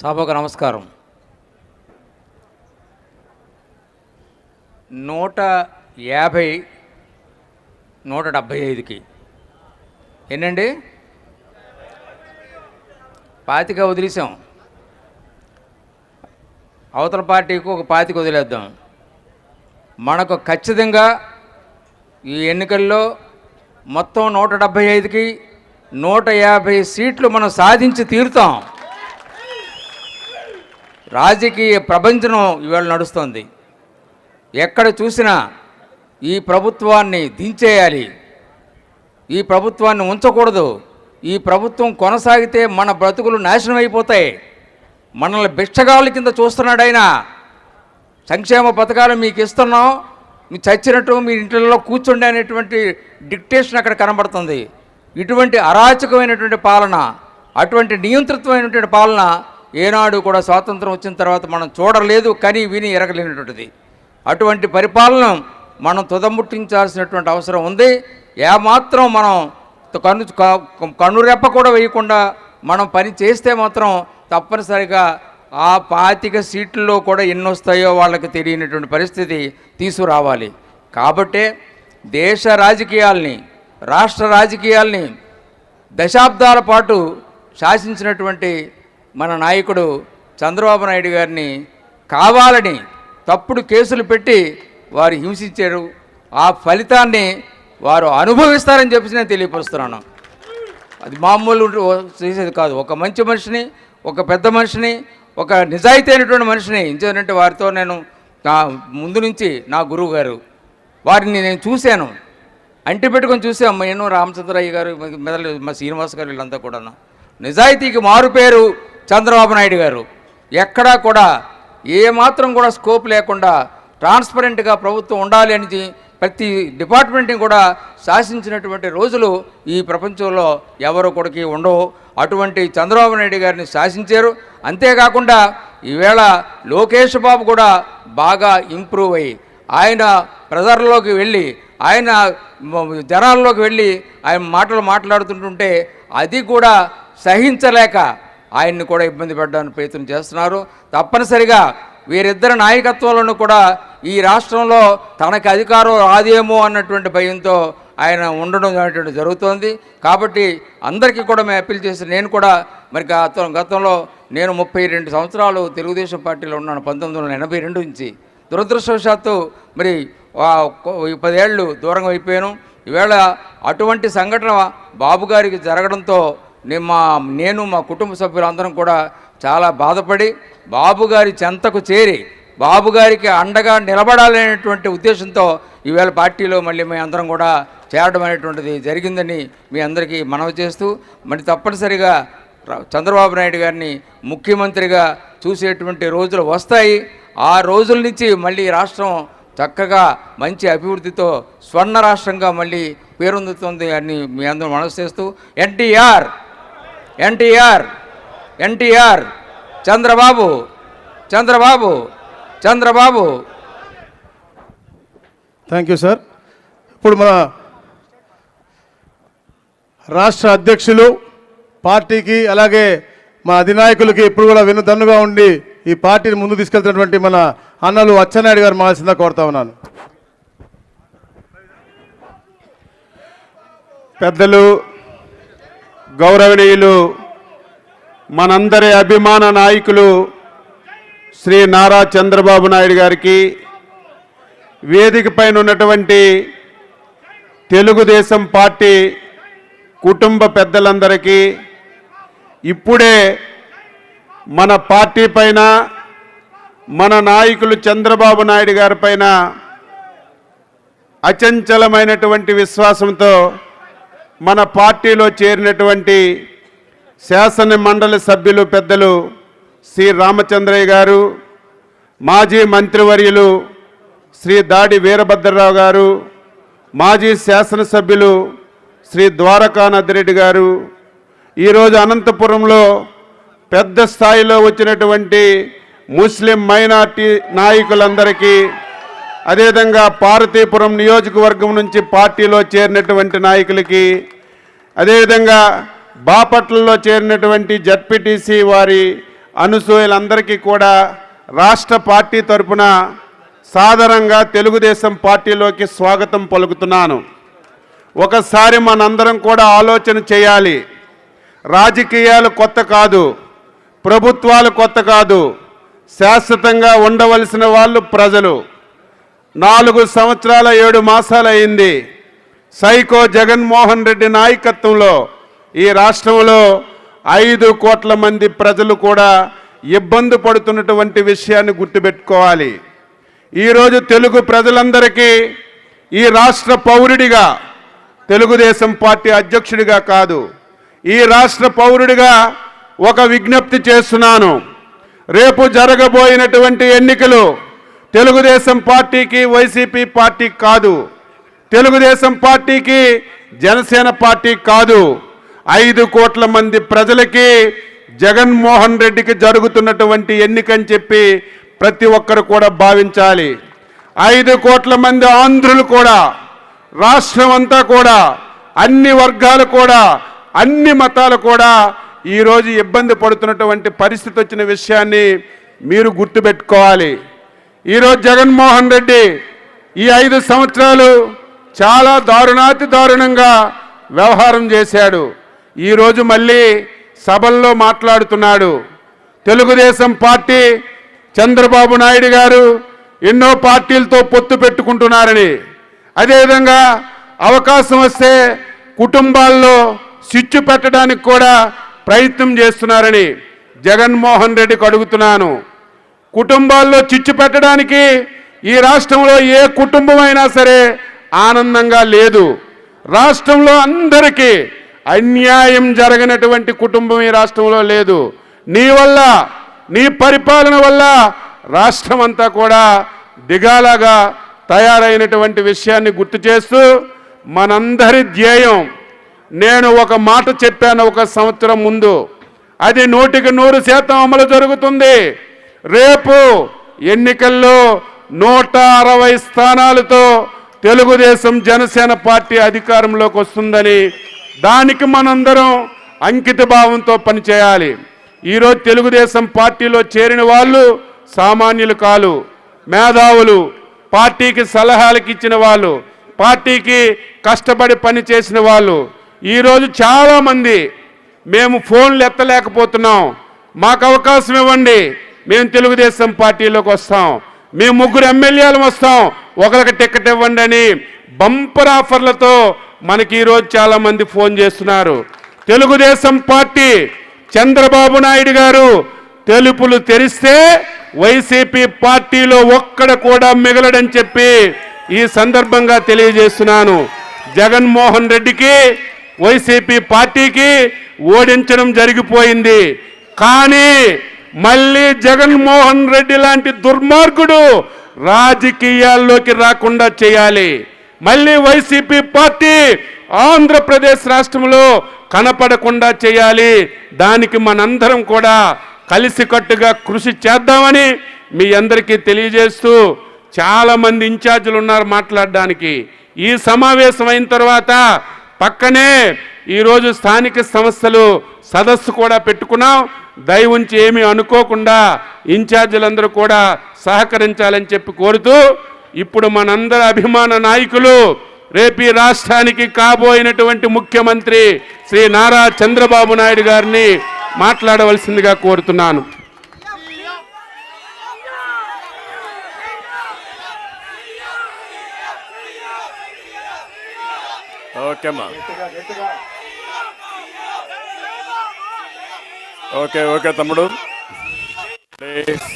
సభకు నమస్కారం. నూట యాభై నూట డెబ్భై ఐదుకి. ఏంటండి పాతిక వదిలేసాం. అవతల పార్టీకి ఒక పాతిక వదిలేద్దాం. మనకు ఖచ్చితంగా ఈ ఎన్నికల్లో మొత్తం నూట డెబ్భై ఐదుకి నూట యాభై సీట్లు మనం సాధించి తీరుతాం. రాజకీయ ప్రపంచం ఇవాళ నడుస్తుంది. ఎక్కడ చూసినా ఈ ప్రభుత్వాన్ని దించేయాలి. ఈ ప్రభుత్వాన్ని ఉంచకూడదు. ఈ ప్రభుత్వం కొనసాగితే మన బ్రతుకులు నాశనం అయిపోతాయి. మనల్ని భిక్షగాళ్ళ కింద చూస్తున్నాడు ఆయన. సంక్షేమ పథకాలు మీకు ఇస్తున్నాం. మీరు చచ్చినట్టు మీ ఇంట్లో కూర్చుండే అనేటువంటి డిక్టేషన్ అక్కడ కనబడుతుంది. ఇటువంటి అరాచకమైనటువంటి పాలన అటువంటి నియంత్రితమైనటువంటి పాలన ఏనాడు కూడా స్వాతంత్రం వచ్చిన తర్వాత మనం చూడలేదు కానీ విని ఎరగలేనటువంటిది. అటువంటి పరిపాలన మనం తుదముట్టించాల్సినటువంటి అవసరం ఉంది. ఏమాత్రం మనం కన్ను క- కన్నురెప్ప కూడా వేయకుండా మనం పని చేస్తే మాత్రం తప్పనిసరిగా ఆ పాతిక సీట్లలో కూడా ఎన్ని వస్తాయో వాళ్ళకి తెలియనటువంటి పరిస్థితి తీసుకురావాలి. కాబట్టే దేశ రాజకీయాల్ని రాష్ట్ర రాజకీయాల్ని దశాబ్దాల పాటు శాసించినటువంటి మన నాయకుడు చంద్రబాబు నాయుడు గారిని కావాలని తప్పుడు కేసులు పెట్టి వారు హింసించారు. ఆ ఫలితాన్ని వారు అనుభవిస్తారని చెప్పేసి నేను తెలియపరుస్తున్నాను. అది మామూలు చేసేది కాదు. ఒక మంచి మనిషిని ఒక పెద్ద మనిషిని ఒక నిజాయితీ అయినటువంటి మనిషిని ఇంచేటంటే వారితో నేను నా ముందు నుంచి నా గురువు గారు వారిని నేను చూశాను. అంటి పెట్టుకొని చూసాం నేను రామచంద్రయ్య గారు మెదలు మా శ్రీనివాస్ గారు వీళ్ళంతా కూడా నిజాయితీకి మారు పేరు చంద్రబాబు నాయుడు గారు ఎక్కడా కూడా ఏమాత్రం కూడా స్కోప్ లేకుండా ట్రాన్స్పరెంట్గా ప్రభుత్వం ఉండాలి అని ప్రతి డిపార్ట్మెంట్ని కూడా శాసించినటువంటి రోజులు ఈ ప్రపంచంలో ఎవరు కొడుకి ఉండవు. అటువంటి చంద్రబాబు నాయుడు గారిని శాసించారు. అంతేకాకుండా ఈవేళ లోకేష్ బాబు కూడా బాగా ఇంప్రూవ్ అయ్యి ఆయన ప్రజల్లోకి వెళ్ళి ఆయన జనాల్లోకి వెళ్ళి ఆయన మాటలు మాట్లాడుతుంటుంటే అది కూడా సహించలేక ఆయన్ని కూడా ఇబ్బంది పెట్టడానికి ప్రయత్నం చేస్తున్నారు. తప్పనిసరిగా వీరిద్దరి నాయకత్వంలోనూ కూడా ఈ రాష్ట్రంలో తనకి అధికారం రాదేమో అన్నటువంటి భయంతో ఆయన ఉండడం అనేటువంటి జరుగుతోంది. కాబట్టి అందరికీ కూడా మేము అప్పీల్ చేసి నేను కూడా మరి గత గతంలో నేను ముప్పై రెండు సంవత్సరాలు తెలుగుదేశం పార్టీలో ఉన్నాను పంతొమ్మిది వందల ఎనభై రెండు నుంచి. దురదృష్టవశాత్తు మరి పదేళ్ళు దూరంగా అయిపోయాను. ఈవేళ అటువంటి సంఘటన బాబు గారికి జరగడంతో నేను మా నేను మా కుటుంబ సభ్యులందరం కూడా చాలా బాధపడి బాబుగారి చెంతకు చేరి బాబుగారికి అండగా నిలబడాలనేటువంటి ఉద్దేశంతో ఈవేళ పార్టీలో మళ్ళీ మేము అందరం కూడా చేరడం అనేటువంటిది జరిగిందని మీ అందరికీ మనవి చేస్తూ మరి తప్పనిసరిగా చంద్రబాబు నాయుడు గారిని ముఖ్యమంత్రిగా చూసేటువంటి రోజులు వస్తాయి. ఆ రోజుల నుంచి మళ్ళీ రాష్ట్రం చక్కగా మంచి అభివృద్ధితో స్వర్ణ రాష్ట్రంగా మళ్ళీ పేరొందుతుంది అని మీ అందరూ మనసు చేస్తూ NTR NTR NTR Chandrababu Chandrababu Chandrababu. Thank you sir ఇప్పుడు మన రాష్ట్ర అధ్యక్షులు పార్టీకి అలాగే మా అధినాయకులకి ఇప్పుడు కూడా వెన్నుదన్నుగా ఉండి ఈ పార్టీని ముందు తీసుకెళ్తున్నటువంటి మన అన్నలు అచ్చెన్నాయుడు గారు మాల్సిందా కోరుతా ఉన్నాను. పెద్దలు గౌరవనీయులు మనందరి అభిమాన నాయకులు శ్రీ నారా చంద్రబాబు నాయుడు గారికి వేదిక పైన ఉన్నటువంటి తెలుగుదేశం పార్టీ కుటుంబ పెద్దలందరికీ ఇప్పుడే మన పార్టీ పైన మన నాయకులు చంద్రబాబు నాయుడు గారి పైన అచంచలమైనటువంటి విశ్వాసంతో మన పార్టీలో చేరినటువంటి శాసన మండలి సభ్యులు పెద్దలు శ్రీ రామచంద్రయ్య గారు మాజీ మంత్రివర్యులు శ్రీ దాడి వీరభద్రరావు గారు మాజీ శాసనసభ్యులు శ్రీ ద్వారకానాథ్ గారు. ఈరోజు అనంతపురంలో పెద్ద స్థాయిలో వచ్చినటువంటి ముస్లిం మైనార్టీ నాయకులందరికీ అదేవిధంగా పార్వతీపురం నియోజకవర్గం నుంచి పార్టీలో చేరినటువంటి నాయకులకి అదేవిధంగా బాపట్లలో చేరినటువంటి జడ్పీటీసీ వారి అనుసూయులందరికీ కూడా రాష్ట్ర పార్టీ తరపున సాధారణంగా తెలుగుదేశం పార్టీలోకి స్వాగతం పలుకుతున్నాను. ఒకసారి మనందరం కూడా ఆలోచన చేయాలి. రాజకీయాలు కొత్త కాదు ప్రభుత్వాలు కొత్త కాదు శాశ్వతంగా ఉండవలసిన వాళ్ళు ప్రజలు. నాలుగు సంవత్సరాల ఏడు మాసాలయ్యింది. సైకో జగన్మోహన్ రెడ్డి నాయకత్వంలో ఈ రాష్ట్రంలో ఐదు కోట్ల మంది ప్రజలు కూడా ఇబ్బంది పడుతున్నటువంటి విషయాన్ని గుర్తుపెట్టుకోవాలి. ఈరోజు తెలుగు ప్రజలందరికీ ఈ రాష్ట్ర పౌరుడిగా తెలుగుదేశం పార్టీ అధ్యక్షుడిగా కాదు ఈ రాష్ట్ర పౌరుడిగా ఒక విజ్ఞప్తి చేస్తున్నాను. రేపు జరగబోయినటువంటి ఎన్నికలు తెలుగుదేశం పార్టీకి వైసీపీ పార్టీ కాదు. తెలుగుదేశం పార్టీకి జనసేన పార్టీ కాదు. ఐదు కోట్ల మంది ప్రజలకి జగన్మోహన్ రెడ్డికి జరుగుతున్నటువంటి ఎన్నికని చెప్పి ప్రతి ఒక్కరు కూడా భావించాలి. ఐదు కోట్ల మంది ఆంధ్రులు కూడా రాష్ట్రం అంతా కూడా అన్ని వర్గాలు కూడా అన్ని మతాలు కూడా ఈరోజు ఇబ్బంది పడుతున్నటువంటి పరిస్థితి వచ్చిన విషయాన్ని మీరు గుర్తుపెట్టుకోవాలి. ఈరోజు జగన్మోహన్ రెడ్డి ఈ ఐదు సంవత్సరాలు చాలా దారుణాతి దారుణంగా వ్యవహారం చేశాడు. ఈరోజు మళ్ళీ సభల్లో మాట్లాడుతున్నాడు. తెలుగుదేశం పార్టీ చంద్రబాబు నాయుడు గారు ఎన్నో పార్టీలతో పొత్తు పెట్టుకుంటున్నారని. అదేవిధంగా అవకాశం వస్తే కుటుంబాల్లో స్విచ్ పెట్టడానికి కూడా ప్రయత్నం చేస్తున్నారని జగన్మోహన్ రెడ్డికి అడుగుతున్నాను. కుటుంబాల్లో చిచ్చు పెట్టడానికి ఈ రాష్ట్రంలో ఏ కుటుంబం అయినా సరే ఆనందంగా లేదు. రాష్ట్రంలో అందరికీ అన్యాయం జరగనటువంటి కుటుంబం ఈ రాష్ట్రంలో లేదు. నీ వల్ల నీ పరిపాలన వల్ల రాష్ట్రం అంతా కూడా దిగాలాగా తయారైనటువంటి విషయాన్ని గుర్తు చేస్తూ మనందరి ధ్యేయం నేను ఒక మాట చెప్పాను ఒక సంవత్సరం ముందు. అది నూటికి నూరు శాతం అమలు జరుగుతుంది. రేపు ఎన్నికల్లో నూట అరవై స్థానాలతో తెలుగుదేశం జనసేన పార్టీ అధికారంలోకి వస్తుందని దానికి మనందరం అంకిత భావంతో పనిచేయాలి. ఈరోజు తెలుగుదేశం పార్టీలో చేరిన వాళ్ళు సామాన్యులు కాలు మేధావులు పార్టీకి సలహాలకు ఇచ్చిన వాళ్ళు పార్టీకి కష్టపడి పని చేసిన వాళ్ళు. ఈరోజు చాలామంది మేము ఫోన్లు ఎత్తలేకపోతున్నాం. మాకు అవకాశం ఇవ్వండి. మేము తెలుగుదేశం పార్టీలోకి వస్తాం. మేము ముగ్గురు ఎమ్మెల్యేలు వస్తాం. ఒకరికి టికెట్ ఇవ్వండి అని బంపర్ ఆఫర్లతో మనకి ఈరోజు చాలామంది ఫోన్ చేస్తున్నారు. తెలుగుదేశం పార్టీ చంద్రబాబు నాయుడు గారు తెలుపులు తెరిస్తే వైసీపీ పార్టీలో ఒక్కడ కూడా మిగలడని చెప్పి ఈ సందర్భంగా తెలియజేస్తున్నాను. జగన్మోహన్ రెడ్డికి వైసీపీ పార్టీకి ఓడించడం జరిగిపోయింది. కానీ మళ్ళీ జగన్మోహన్ రెడ్డి లాంటి దుర్మార్గుడు రాజకీయాల్లోకి రాకుండా చేయాలి. మళ్ళీ వైసీపీ పార్టీ ఆంధ్రప్రదేశ్ రాష్ట్రంలో కనపడకుండా చేయాలి. దానికి మనందరం కూడా కలిసికట్టుగా కృషి చేద్దామని మీ అందరికీ తెలియజేస్తూ చాలామంది ఇన్ఛార్జీలు ఉన్నారు మాట్లాడడానికి. ఈ సమావేశం అయిన తర్వాత పక్కనే ఈరోజు స్థానిక సంస్థలు సదస్సు కూడా పెట్టుకున్నాం. దయ ఉంచి ఏమీ అనుకోకుండా ఇన్ఛార్జీలందరూ కూడా సహకరించాలని చెప్పి కోరుతూ ఇప్పుడు మనందరి అభిమాన నాయకులు రేపు ఈ రాష్ట్రానికి కాబోయినటువంటి ముఖ్యమంత్రి శ్రీ నారా చంద్రబాబు నాయుడు గారిని మాట్లాడవలసిందిగా కోరుతున్నాను. ఓకేమ్మా ఓకే ఓకే తమ్ముడు. ప్లీజ్